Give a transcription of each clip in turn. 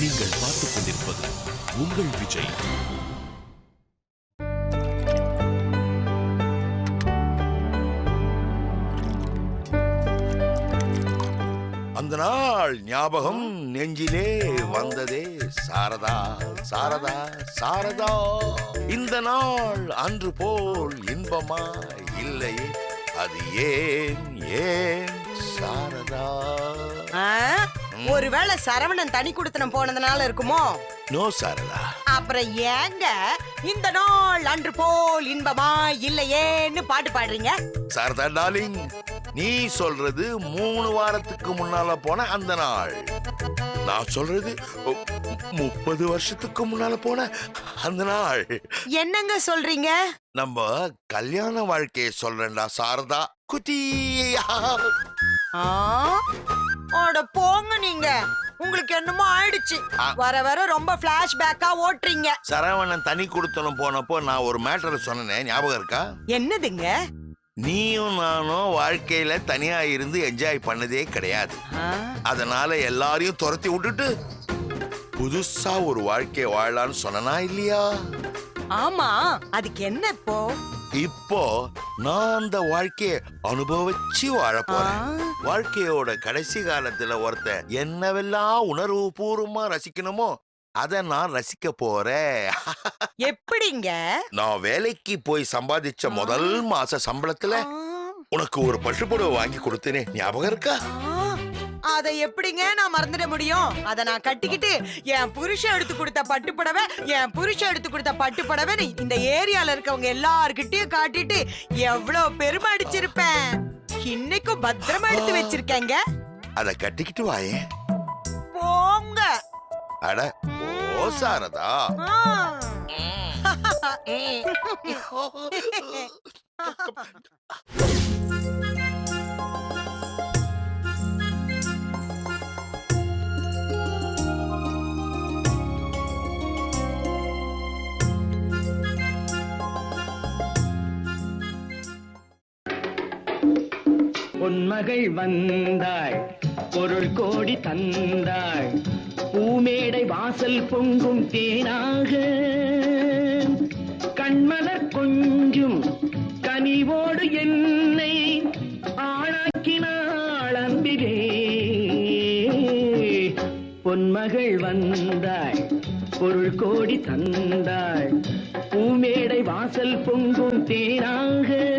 நீங்கள் பார்த்துக் கொண்டிருப்பது உங்கள் விஜய். அந்த நாள் ஞாபகம் நெஞ்சிலே வந்ததே சாரதா சாரதா சாரதா. இந்த நாள் அன்று போல் இன்பமா இல்லையே அது ஏன் ஏன் சாரதா? ஒருவேளை சரவணன் தனி குடுத்தனம் போனதுனால இருக்குமோ? நோ சாரதா. அப்புறம் ஏங்க இந்த நாள் அன்று போல் இன்பமா இல்லையேன்னு பாட்டு பாடுறீங்க? சாரதா டார்லிங் நீ சொல்றது மூணு வாரத்துக்கு முன்னால போன அந்த நாள். நான் சொல்றது முப்பது வருஷத்துக்கு முன்னால போன அந்த நாள். என்னங்க சொல்றீங்க? நம்ம கல்யாண வாழ்க்கையை சொல்றேன்டா சாரதா. குட்டியா. ஆ? அட போங்க நீங்க. உங்களுக்கு என்னமோ ஆயிடுச்சு. வர வர ரொம்ப பிளாஷ்பேக்கா ஓட்டுறீங்க. சரவணன் தனி கொடுத்தனும் போனப்போ நான் ஒரு மேட்டர் சொன்னேன். ஞாபகம் இருக்கா? என்னதுங்க? நீயும் நானும் வாழ்க்கையில தனியா இருந்து என்ஜாய் பண்ணதே கிடையாது? அதனால எல்லாரையும் துரத்தி விட்டுட்டு புதுசா ஒரு வாழ்க்கையை வாழலான்னு சொன்னனா இல்லையா? ஆமா. அதுக்கு என்ன இப்போ? இப்போ நான் அந்த வாழ்க்கையை அனுபவிச்சு வாழ போறேன்? வாழ்க்கையோட கடைசி காலத்துல ஒருத்தன் என்னவெல்லாம் உணர்வு பூர்வமா ரசிக்கணுமோ அத நான் ரசிக்க போறேன். எப்படிங்க? நான் வேலைக்கு போய் சம்பாதிச்ச முதல் மாச சம்பளத்துல? உனக்கு ஒரு பட்டுப்புடவை வாங்கி கொடுத்தேனே. ஞாபகம் இருக்கா? அத எப்படிங்க நான் மறந்துட முடியும்? அத நான் கட்டிக்கிட்டு என் புருஷன் எடுத்து கொடுத்த பட்டுப்புடவை என் புருஷன் எடுத்து கொடுத்த பட்டுப்புடவை இந்த ஏரியால இருக்கவங்க எல்லார்கிட்டயும் காட்டிட்டு எவ்வளவு பெருமை அடிச்சிருப்பேன். இன்னைக்கும் பத்திரமா எடுத்து வச்சிருக்கேங்க. அத கட்டிக்கிட்டு வாயே. போங்க. அட ஓ சாரதா ஆ. பொன்மகள் வந்தாள் பொருள் கோடி தந்தாள் பூமேடை வாசல் பொங்கும் தேனாக. கண்மலர் கொஞ்சும் கனிவோடு என்னை ஆளாக்கினாள் அன்பிலே பொன்மகள் வந்தாள் பொருள் கோடி தந்தாள் பூமேடை வாசல் பொங்கும் தேனாக.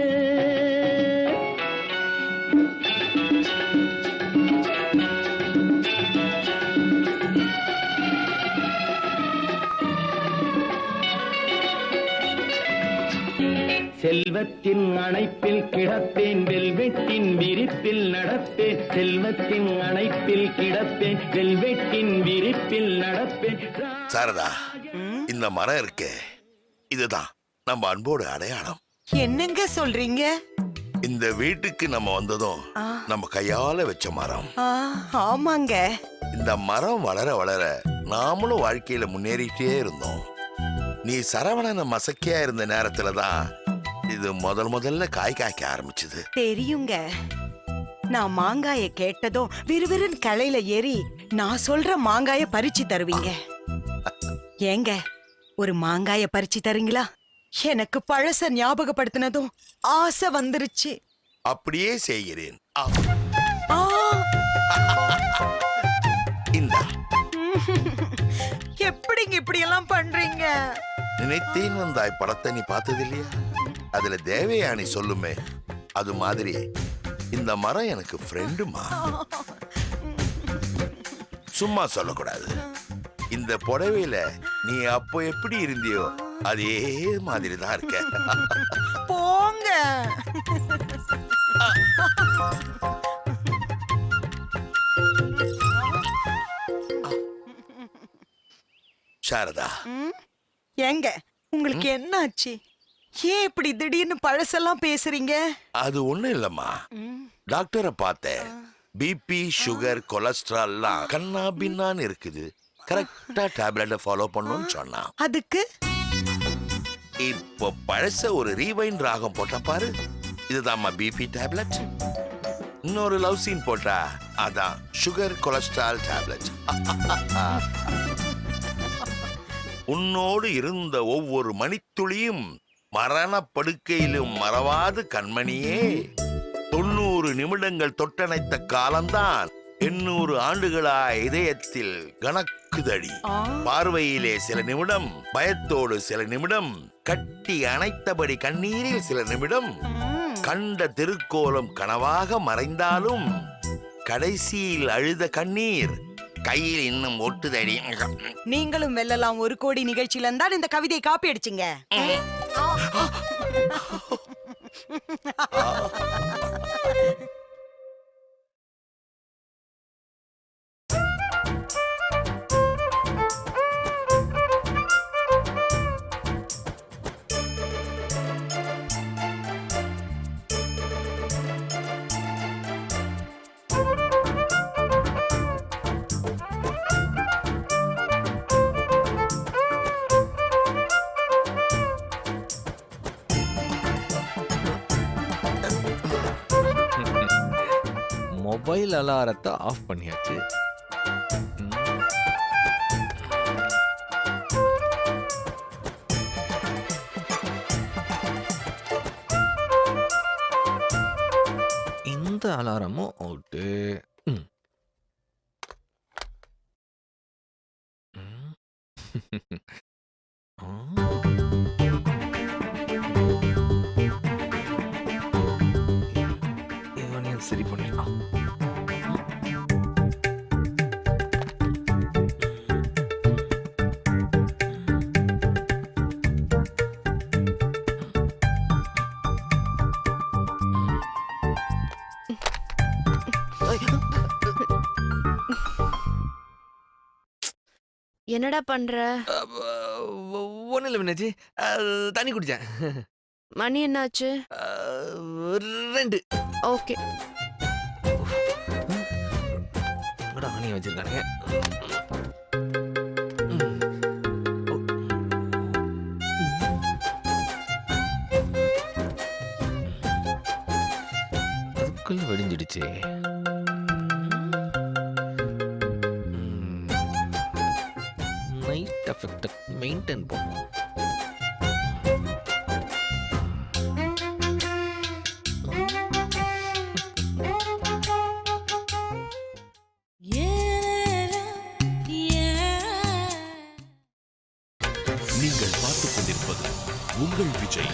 செல்வத்தின் அணைப்பில் கிடப்பேன் வெல்வெட்டின் விரிப்பில் நடப்பேன். செல்வத்தின் அணைப்பில் கிடப்பேன் வெல்வெட்டின் விரிப்பில் நடப்பேன். சாரதா இந்த மரம் இருக்கே. இதுதான் நம்ம அன்போட அடையாளம். என்னங்க சொல்றீங்க? இந்த வீட்டுக்கு நம்ம வந்ததும். நம்ம கையால வச்ச மரம். ஆமாங்க. இந்த மரம் வளர வளர நாமளும் வாழ்க்கையில முன்னேறிட்டே இருந்தோம். நீ சரவணன மசக்கியா இருந்த நேரத்துல தான் இது முதல் முதல்ல காய் காய்க்க ஆரம்பிச்சது. தெரியுங்க. நான் மாங்காய கேட்டதும் விறுவிறுன்னு கலையில ஏறி நான் சொல்ற மாங்காய பறிச்சு தருவீங்க. ஏங்க ஒரு மாங்காய பறிச்சு தரீங்களா? எனக்கு பழச ஞாபகப்படுத்தினதும் ஆசை வந்துருச்சு. அப்படியே செய்கிறேன். எப்படிங்க இப்படி எல்லாம் பண்றீங்க? நினைத்தேன் வந்தாய் படத்தை நீ பார்த்தது இல்லையா அதுல தேவயானி சொல்லுமே அது மாதிரி இந்த மரம் எனக்கு ஃப்ரெண்டுமா சும்மா சொல்லக்கூடாது. இந்த புடவையில நீ அப்போ எப்படி இருந்தியோ அதே மாதிரி தான் இருக்க. போங்க. சாரதா. ம்? ஏங்க உங்களுக்கு என்ன ஆச்சு ஏன் இப்படி திடீர்னு பழசெல்லாம் பேசுறீங்க? அது ஒண்ணும் இல்லம்மா. டாக்டரை பார்த்தேன். பிபி சுகர் கொலஸ்ட்ரால்லாம் கண்ணா பின்னான்னு இருக்குது. கரெக்டா டேப்லெட்டை ஃபாலோ பண்ணணும்னு சொன்னான். அதுக்கு? இப்போ பழச ஒரு ரீவைண்ட் ராகம் போட்டா பாரு. இதுதாம்மா பிபி டேப்லெட் இன்னொரு லவ் சீன் போட்டா அதான் சுகர் கொலஸ்ட்ரால் டேப்லெட் உன்னோடு இருந்த ஒவ்வொரு மணித்துளியும் மரணப்படுக்கையிலும் மறவாது கண்மணியே தொண்ணூறு நிமிடங்கள் தொட்டணைத்த காலம்தான் எண்ணூறு ஆண்டுகளா இதயத்தில் கணக்குதடி. பார்வையிலே சில நிமிடம் பயத்தோடு சில நிமிடம் கட்டி அணைத்தபடி கண்ணீரில் சில நிமிடம். கண்ட திருக்கோலம் கனவாக மறைந்தாலும் கடைசியில் அழுத கண்ணீர் கையில் இன்னும் ஒட்டுதடி. நீங்களும் வெல்லலாம் ஒரு கோடி நிகழ்ச்சியில தான் இந்த கவிதை காப்பி அடிச்சிங்க. மொபைல் அலாரத்தை ஆஃப் பண்ணியாச்சு. இந்த அலாரமும் அவுட்டு ஆ. என்னடா பண்ற? ஒன்றும் இல்லை மீனாட்சி. தண்ணி குடித்தேன் மணி என்னாச்சு? ரெண்டு. ஓகே. எங்கடா ஆணி வச்சிருக்கானுங்க. அதுக்குள்ள வெடிஞ்சிடுச்சு. உங்கள் விஜய்.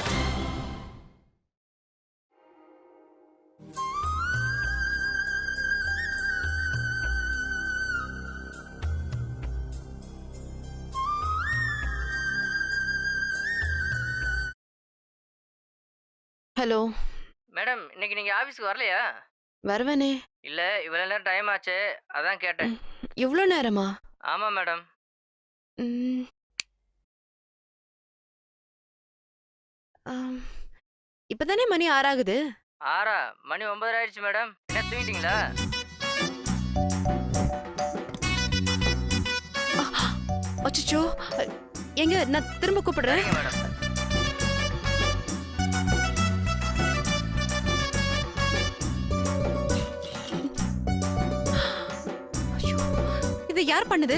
ஹலோ. மேடம் இன்னைக்கு நீங்க ஆபீஸ்க்கு வரலையா? வருவனே. இல்ல இவ்வளவு நேரம் டைம் ஆச்சு அதான் கேட்டேன். இவ்வளோ நேரமா? ஆமா மேடம். ஆம். இப்பதானே மணி ஆறாகுது ஆறா? மணி ஒன்பதரை ஆயிடுச்சு மேடம். என்ன தூங்கிட்டீங்களா? அச்சோ எங்க நான் திரும்ப கூப்பிடுறேன். சரிங்க மேடம். ஐயோ, இதை யார் பண்ணுது?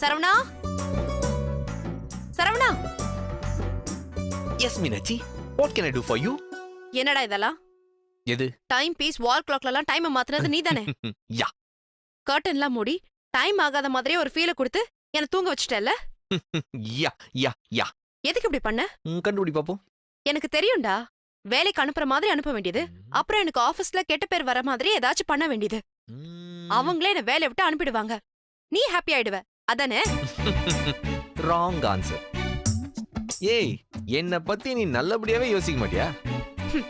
Saravana? Saravana? Yes Meenakshi what can I do for you என்னடா இதெல்லாம் எது? டைம் பீஸ் வால் கிளாக்ல எல்லாம் டைம் மாத்துனது நீதானே? யா. கர்டன்லாம் மூடி டைம் ஆகாத மாதிரியே ஒரு ஃபீலை கொடுத்து என்ன தூங்க வச்சுட்டல யா யா யா. எதுக்கு இப்படி பண்ண? கண்டுபிடி பாப்போம். எனக்கு தெரியும்டா. வேலைக்கு அனுப்புற மாதிரி அனுப்ப வேண்டியது. அப்புறம் எனக்கு ஆபீஸ்ல கெட்ட பேர் வர மாதிரி ஏதாச்சும் பண்ண வேண்டியது. அவங்களே என்ன வேலையை விட்டு அனுப்பிடுவாங்க. நீ ஹாப்பி ஆயிடுவ. அதானே? ராங் ஆன்சர் ஏய் என்னை பத்தி நீ நல்லபடியாவே யோசிக்க மாட்டியா?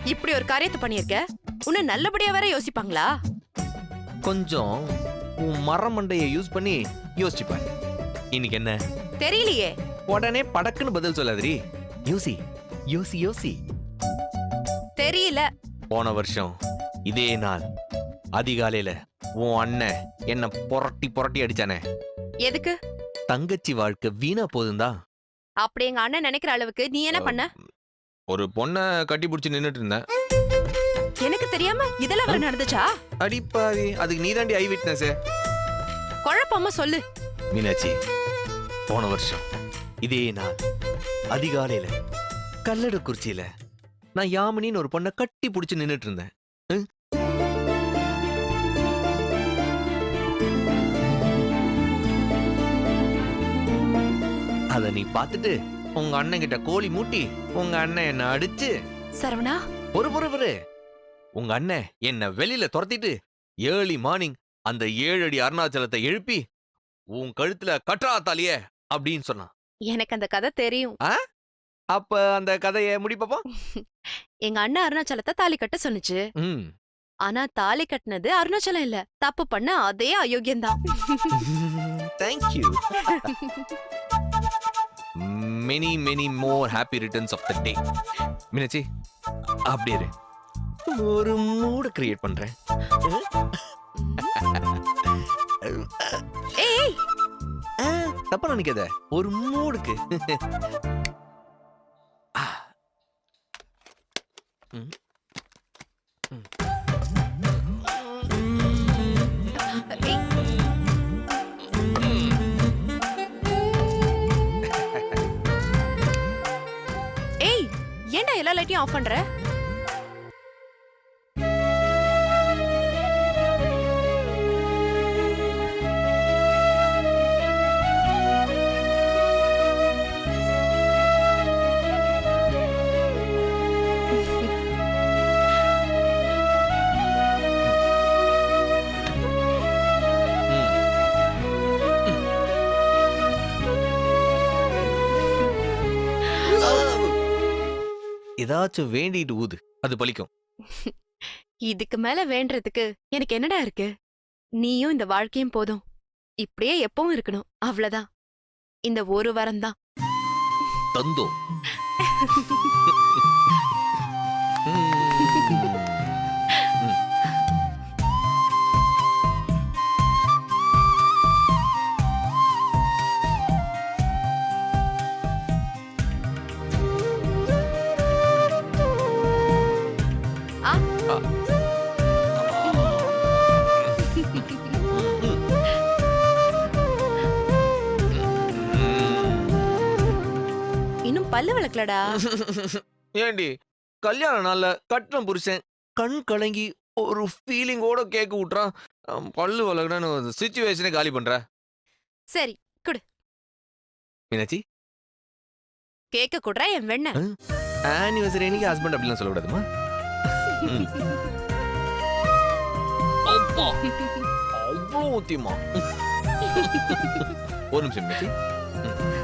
இப்படி ஒரு காரியத்தை பண்ணியிருக்க? உன்னை நல்லபடியா வேற யோசிப்பாங்களா? கொஞ்சம் உன் மரமண்டையை யூஸ் பண்ணி யோசிச்சு பாரு. இன்னைக்கு என்ன? தெரியலையே. உடனே படக்குன்னு பதில் சொல்லாதடி. யோசி யோசி யோசி. தெரியல. போன வருஷம் இதே நாள் அதிகாலையில உன் அண்ணன் என்ன புரட்டி புரட்டி அடிச்சானே. எதுக்கு? தங்கச்சி வாழ்க்கை வீணா போதும்தான் அப்படி எங்க அண்ணன் நினைக்கிற அளவுக்கு நீ என்ன பண்ண? ஒரு பொண்ணை கட்டி பிடிச்சி நின்னுட்டு இருந்தேன் எனக்கு தெரியாம இதெல்லாம் வர நடந்துச்சா? அடிப்பாவி அதுக்கு நீ தாண்டி ஐ விட்னஸ். குழப்பமா சொல்லு. மீனாட்சி போன வருஷம் இதே நாள் அதிகாலையில கல்லடக்குறிச்சியில நான் யாமினின்னு ஒரு பொண்ணை கட்டி புடிச்சு நின்னுட்டு இருந்தேன் அத நீ பார்த்துட்டு உங்க அண்ணன் கிட்ட கோழி மூட்டி உங்க அண்ணன் என்ன அடிச்சு சரவணா? பொறு பொறு பொறு. உங்க அண்ணன் என்ன வெளியில துரத்திட்டு ஏர்லி மார்னிங் அந்த ஏழு அடி அருணாச்சலத்தை எழுப்பி உன் கழுத்துல கற்றா தாலியே அப்படின்னு சொன்னான். எனக்கு அந்த கதை தெரியும். அப்ப அந்த கதையை முடிப்போம்? எங்க அண்ணன் அருணாச்சலத்தை தாலி கட்ட சொன்னுச்சு. ம். ஆனா தாலி கட்டினது அருணாச்சலம் இல்ல. தப்பு பண்ண அதே அயோக்கியம்தான். Thank you many many more happy returns of the day Meenakshi அப்படியே. ஒரு மூடு கிரியேட் பண்றேன் ஏய் தப்பா நினைக்காத ஒரு மூடுக்கு. ம். ஏன்டா ஆஃப் பண்ற? ஏதாச்சும் வேண்டிட்டு ஊது. அது பலிக்கும். இதுக்கு மேல வேண்டறதுக்கு எனக்கு என்னடா இருக்கு? நீயும் இந்த வாழ்க்கையும் போதும். இப்படியே எப்பவும் இருக்கணும். அவ்வளவுதான். இந்த ஒரு வாரம் தான். தந்தோ. விளக்கலடா ஏண்டி? கல்யாண நாள்ல கட்டின புருஷன் கண் கலங்கி ஒரு ஃபீலிங்கோட கேக்கு விட்டுறான் அஹ் பல்லு வளர்க்கணும்னு சுச்சுவேஷனே காலி பண்ற. சரி மீனாட்சி? கேக்க கூடுறா என் வெண்ண. ஆனிவர்சரி அன்னைக்கு ஹஸ்பண்ட் அப்படிலாம் சொல்லக்கூடாதுமா ம். அப்பா, அவ்வளோ ஊத்தியமா ஒரு நிமிஷம் மீனாட்சி. ம்.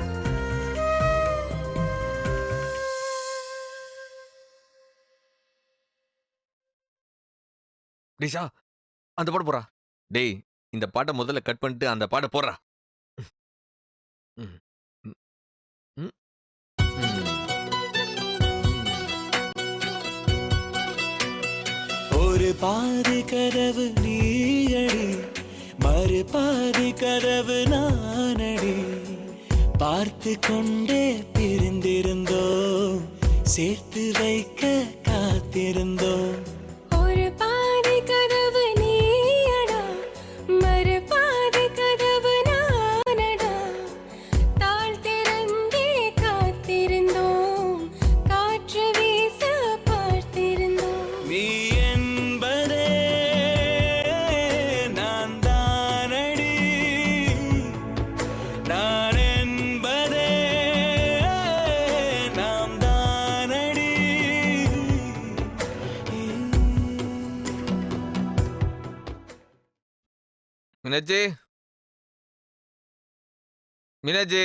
டேஷா அந்த பாட்டு போறா டேய் இந்த பாட்டை முதல்ல கட் பண்ணிட்டு அந்த பாட்டை போடுறா ம். ம். ம். ஒரு பாதி கதவு நீயடி மறு பாதி கதவு நானடி பார்த்து கொண்டே பிரிந்திருந்தோம் சேர்த்து வைக்க காத்திருந்தோம் மீனாட்சி மீனாட்சி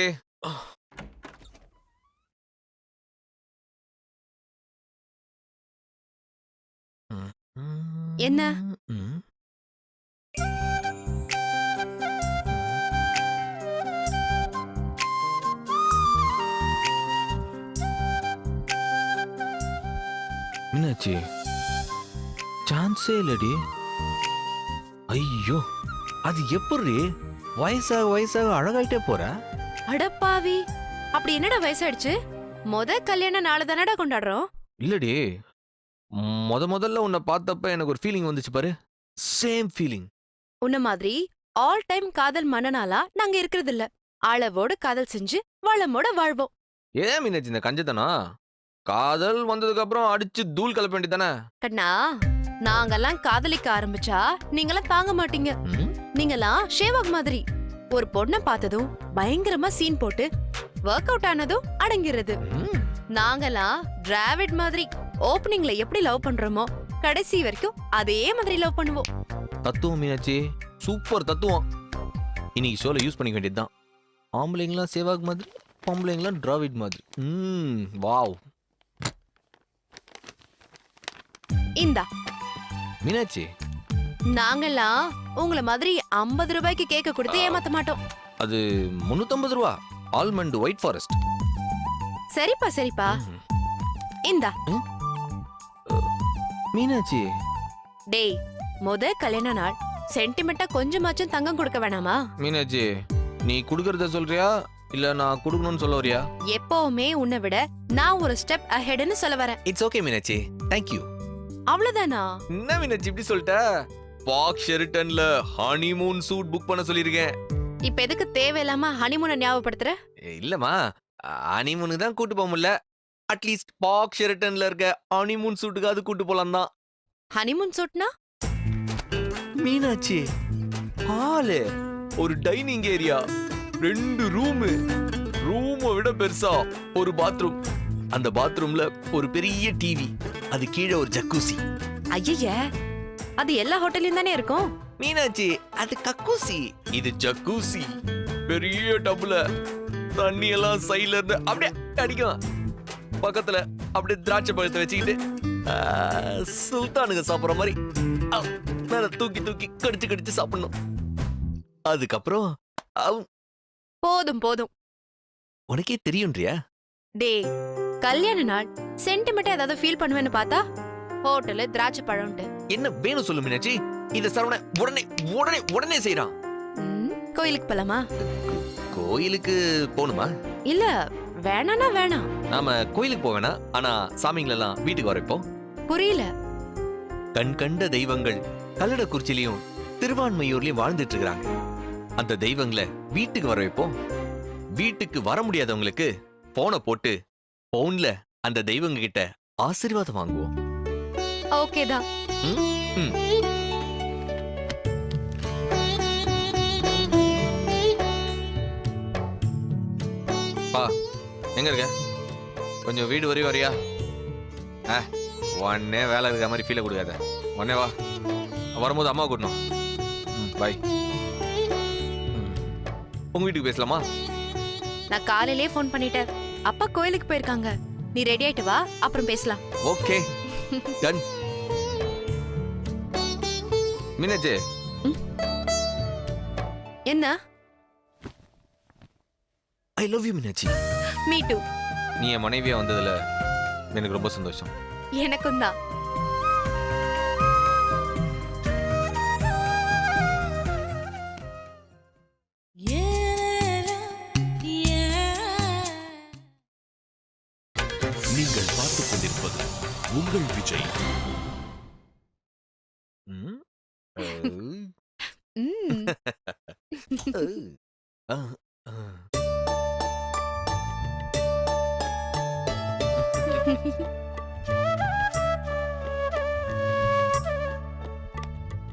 என்ன? மீனாட்சி சான்ஸே இல்லடி. ஐயோ. அது எப்படி? வயசாக வயசாக அழகாயிட்டே போற? அடப்பாவி அப்படி என்னடா வயசாயிடுச்சு? முத கல்யாண நாள் தானடா கொண்டாடுறோம்? இல்லடி. முத முதல்ல உன்னை பார்த்தப்ப எனக்கு ஒரு ஃபீலிங் வந்துச்சு பாரு. சேம் ஃபீலிங் உன்ன மாதிரி ஆல் டைம் காதல் மன்னனாலா நாங்க இருக்கிறது இல்ல அளவோட காதல் செஞ்சு வளமோட வாழ்வோம். ஏன் மீனாட்சி இந்த கஞ்சத்தனா காதல் வந்ததுக்கு அப்புறம் அடிச்சு தூள் கலப்ப வேண்டியதானே கண்ணா நாங்கெல்லாம் காதலிக்க ஆரம்பிச்சா நீங்கெல்லாம் தாங்க மாட்டீங்க. நீங்கெல்லாம் ஷேவாக் மாதிரி. ஒரு பொண்ண பார்த்ததும் பயங்கரமா சீன் போட்டு ஒர்க் அவுட் ஆனதும் அடங்கிடுறது. நாங்கெல்லாம் டிராவிட் மாதிரி ஓப்பனிங்ல எப்படி லவ் பண்றோமோ கடைசி வரைக்கும் அதே மாதிரி லவ் பண்ணுவோம். தத்துவம் மீனாட்சி சூப்பர் தத்துவம். இன்னைக்கு ஷோல யூஸ் பண்ணிக்க வேண்டியதுதான். ஆம்பளைங்களாம் சேவாக் மாதிரி பொம்பளைங்களாம் டிராவிட் மாதிரி. ம் வாவ். இந்தா மீனாட்சி. நாங்கெல்லாம் உங்களை மாதிரி ஐம்பது ரூபாய்க்கு கேக்க கொடுத்து ஏமாத்த மாட்டோம். அது முன்னூத்தம்பது ரூபா. Almond white forest. சரிப்பா சரிப்பா. இந்தா. மீனாட்சி. டேய் முத கல்யாண நாள் சென்டிமெண்டா கொஞ்சமாச்சும் தங்கம் கொடுக்க வேணாமா? மீனாட்சி நீ குடுக்கறத சொல்றியா? இல்ல நான் குடுக்கணும்னு சொல்ல வரியா? எப்பவுமே உன்னை விட நான் ஒரு ஸ்டெப் அஹெட்னு சொல்ல வரேன். It's okay Meenakshi. தேங்க்யூ அவ்வளவுதானா? என்ன மீனாட்சி இப்படி சொல்லிட்ட? பாக் ஷெரிட்டன்ல ஹனிமூன் சூட் புக் பண்ண சொல்லியிருக்கேன். இப்ப எதுக்கு தேவையில்லாம ஹனிமூனை ஞாபகப்படுத்துற? இல்லம்மா. ஹனிமூனுக்கு தான் கூட்டு போக முடியல. அட்லீஸ்ட் பாக் ஷெரிட்டன்ல இருக்க ஹனிமூன் சூட்டுக்காவது கூட்டு போலாம் தான். ஹனிமூன் சூட்னா மீனாட்சி ஹாலு ஒரு டைனிங் ஏரியா ரெண்டு ரூமு ரூமை விட பெருசா. ஒரு பாத்ரூம் அந்த பாத்ரூம்ல ஒரு பெரிய டிவி அது கீழே ஒரு ஜக்கூசி ஐய அது எல்லா ஹோட்டல்லையும் தானே இருக்கும்? மீனாட்சி அது கக்கூசி. இது ஜக்கூசி பெரிய டப்ல தண்ணி எல்லாம் சைடுல இருந்து அப்படியே அடிக்கும் பக்கத்துல அப்படியே திராட்சை பழத்தை வச்சுக்கிட்டு சுல்தானுங்க சாப்பிடுற மாதிரி மேல தூக்கி தூக்கி கடிச்சு கடிச்சு சாப்பிடணும். அதுக்கப்புறம் போதும் போதும். உனக்கே தெரியும்ன்றியா? டேய் கல்யாண நாள் சென்டிமெண்டா ஏதாவது ஃபீல் பண்ணுவேன்னு பார்த்தா ஹோட்டலு திராட்சை பழம்ட்டு. என்ன வேணும் சொல்லு மீனாட்சி? இத சரவண உடனே உடனே உடனே செய்யறான் ம், கோயிலுக்கு போலாமா? கோயிலுக்கு போகணுமா இல்ல வேணானா வேணாம். நாம கோயிலுக்கு போவேனா ஆனா சாமிங்களெல்லாம் வீட்டுக்கு வரைப்போம் புரியல. கண் கண்ட தெய்வங்கள் கல்லடக்குறிச்சிலையும் திருவான்மையூர்லயும் வாழ்ந்துட்டு இருக்காங்க அந்த தெய்வங்களை வீட்டுக்கு வர வைப்போம். வீட்டுக்கு வர முடியாதவங்களுக்கு போனை போட்டு போன்ல அந்த தெய்வங்க கிட்ட ஆசீர்வாதம் வாங்குவோம். ஓகே தான். ம். பா எங்க இருக்க? கொஞ்சம் வீடு வரி வரியா? ஆ உடனே வேலை இருக்கிற மாதிரி ஃபீலை கொடுக்காத. உடனே வா. வரும்போது அம்மா கூட்டணும் பாய் உங்க வீட்டுக்கு பேசலாமா? நான் காலையிலே ஃபோன் பண்ணிட்டேன். அப்பா கோயிலுக்கு போயிருக்காங்க. நீ ரெடி ஆயிட்டு வா அப்புறம் பேசலாம். Okay done Meenakshi. என்ன? I love you Meenakshi. Me too நீ என் மனைவியா வந்ததுல எனக்கு ரொம்ப சந்தோஷம். எனக்கும் தான். உங்கள் விஜய் ம்? ம். ஆ, ஆ.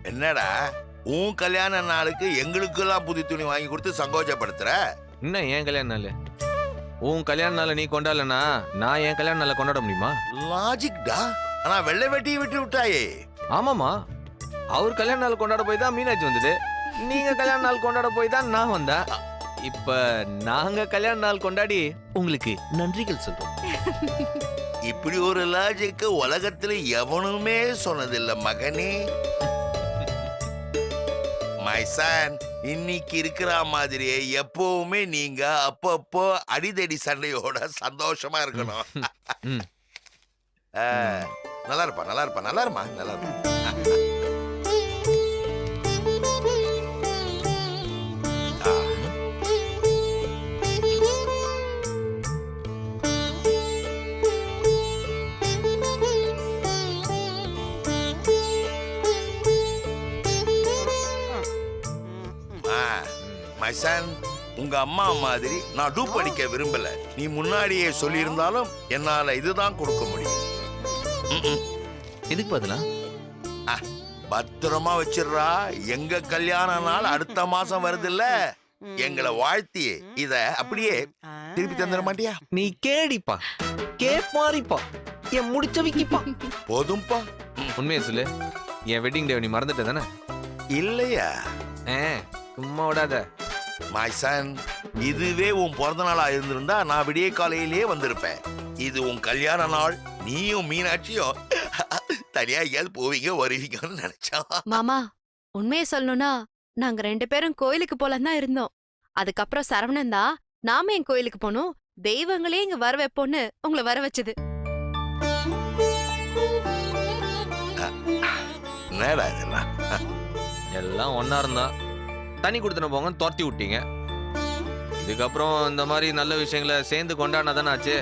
என்னடா உன் கல்யாண நாளுக்கு எங்களுக்கெல்லாம் புது துணி வாங்கி கொடுத்து சங்கோச்சப்படுத்துற என்ன என் கல்யாண நாள் உன் கல்யாண நாளை நீ கொண்டாடலனா நான் என் கல்யாண நாளை கொண்டாட முடியுமா? லாஜிக்டா ஆனா வெள்ளை வெட்டியை விட்டு விட்டாயே. ஆமாமா அவர் கல்யாண நாள் கொண்டாட போய் தான் மீனாட்சி வந்தது. நீங்க கல்யாண நாள் கொண்டாட போய் தான் நான் வந்தேன். இப்ப நாங்க கல்யாண நாள் கொண்டாடி உங்களுக்கு நன்றிகள் சொல்றோம். இப்படி ஒரு லாஜிக்கு உலகத்துல எவனுமே சொன்னதில்ல மகனே. மை சன் இன்னைக்கு இருக்கிற மாதிரியே எப்பவுமே நீங்க அப்பப்போ அடிதடி சண்டையோட சந்தோஷமா இருக்கணும். நல்லா இருப்பா நல்லா இருப்பா நல்லா இருமா நல்லா இருப்பா சன் உங்க அம்மா மாதிரி நான் டூப் அடிக்க விரும்பல. நீ முன்னாடியே சொல்லியிருந்தாலும் என்னால இதுதான் கொடுக்க முடியும். எதுக்கு பதிலா? பத்திரமா வச்சிடுறா. எங்க கல்யாண நாள் அடுத்த மாசம் வருதுல்ல? எங்களை வாழ்த்தி இத அப்படியே திருப்பி தந்துட மாட்டியா? நீ கேடிப்பா. கேப்பாரிப்பா என் முடிச்ச விக்கிப்பா. போதும்பா. உண்மையை சொல்லு. என் வெட்டிங் டே நீ மறந்துட்ட தானே? இல்லையா? ஏ சும்மா விடாத. மை சன் இதுவே உன் பிறந்த நாளா இருந்திருந்தா நான் விடிய காலையிலேயே வந்திருப்பேன். இது உன் கல்யாண நாள் நீயும் மீனாட்சியும் தனியா எங்கேயாவது போவீங்க வருவீங்கன்னு நினைச்சா மாமா உண்மையை சொல்லணும்னா நாங்க ரெண்டு பேரும் கோயிலுக்கு போலாம் தான் இருந்தோம். அதுக்கப்புறம் சரவணன் தான் நாம என் கோயிலுக்கு போனோம் தெய்வங்களே இங்க வர வைப்போன்னு உங்களை வர வச்சது. என்னடா இதெல்லாம் எல்லாம் ஒன்னா இருந்தா தண்ணி கொடுத்துன போங்க துரத்தி விட்டீங்க. இதுக்கப்புறம் இந்த மாதிரி நல்ல விஷயங்களை சேர்ந்து கொண்டாடினா தானே ஆச்சு?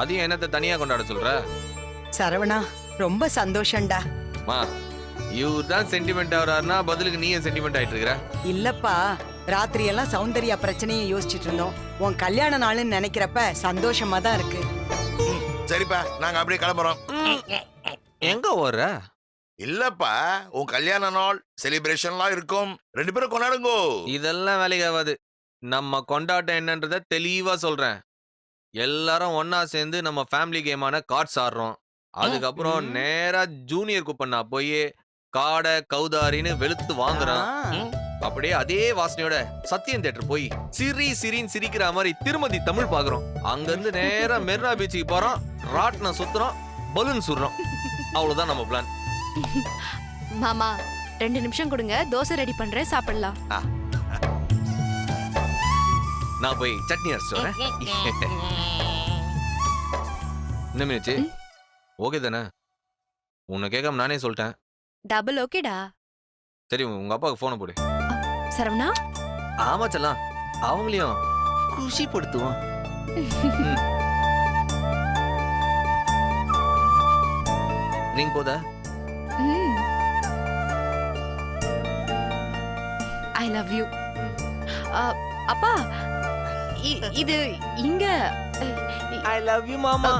அதையும் என்னத்தை தனியா கொண்டாட சொல்ற? சரவணா ரொம்ப சந்தோஷம்டா. மா இவர் தான் சென்டிமெண்ட் ஆகிறாருன்னா பதிலுக்கு நீ சென்டிமெண்ட் ஆயிட்டு இருக்கிற இல்லப்பா ராத்திரி எல்லாம் சௌந்தர்யா பிரச்சனையை யோசிச்சுட்டு இருந்தோம். உன் கல்யாண நாள்னு நினைக்கிறப்ப சந்தோஷமா தான் இருக்கு. சரிப்பா நாங்க அப்படியே கிளம்புறோம். எங்க ஓடுற? இல்லப்பா உன் கல்யாண நாள் செலிப்ரேஷன்லாம் இருக்கும். ரெண்டு பேரும் கொண்டாடுங்கோ. இதெல்லாம் வேலைக்கு ஆகாது நம்ம கொண்டாட்டம் என்னன்றத தெளிவா சொல்றேன். எல்லாரும் ஒண்ணா சேர்ந்து நம்ம ஃபேமிலி கேமான கார்ட்ஸ் ஆடுறோம். அதுக்கப்புறம். நேரா ஜூனியர் குப்பண்ணா போய் காடை கௌதாரின்னு வெளுத்து வாங்குறான். அப்படியே அதே வாசனையோட சத்யம் தேட்டர் போய் சிரி சிரின்னு சிரிக்கிற மாதிரி திருமதி தமிழ் பாக்குறோம். அங்க இருந்து நேரா மெரினா பீச்சுக்கு போறோம். ராட்னம் சுத்துறோம். பலூன் சுடுறோம். அவ்வளவுதான் நம்ம பிளான் மாமா ரெண்டு நிமிஷம் கொடுங்க. தோசை ரெடி பண்றேன். சாப்பிடலாம். நான் போய் சட்னி அரைச்சு வரேன். என்ன மீனாட்சி? ஓகே தானே? உன்னை கேட்காம நானே சொல்லிட்டேன். டபுள் ஓகேடா சரி உங்க அப்பாவுக்கு போனை போடு. சரவணா? ஆமா செல்லாம். அவங்களையும். குஷிப்படுத்துவோம் ரிங் போதா? ஐ லவ் யூ அப்பா இது இங்க. ஐ லவ் யூ மாமா.